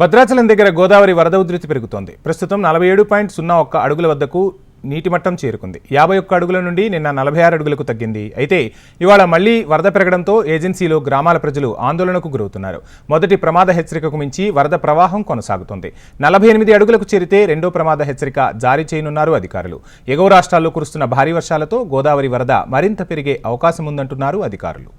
భద్రాచలం దగ్గర గోదావరి వరద ఉధృతి పెరుగుతోంది. ప్రస్తుతం నలభై ఏడు పాయింట్ సున్నా ఒక్క అడుగుల వద్దకు నీటి మట్టం చేరుకుంది. యాభై ఒక్క అడుగుల నుండి నిన్న నలభై ఆరు అడుగులకు తగ్గింది. అయితే ఇవాళ మళ్ళీ వరద పెరగడంతో ఏజెన్సీలో గ్రామాల ప్రజలు ఆందోళనకు గురవుతున్నారు. మొదటి ప్రమాద హెచ్చరికకు మించి వరద ప్రవాహం కొనసాగుతోంది. నలభై ఎనిమిది అడుగులకు చేరితే రెండో ప్రమాద హెచ్చరిక జారీ చేయనున్నారు అధికారులు. ఎగువ రాష్ట్రాల్లో కురుస్తున్న భారీ వర్షాలతో గోదావరి వరద మరింత పెరిగే అవకాశం ఉందంటున్నారు అధికారులు.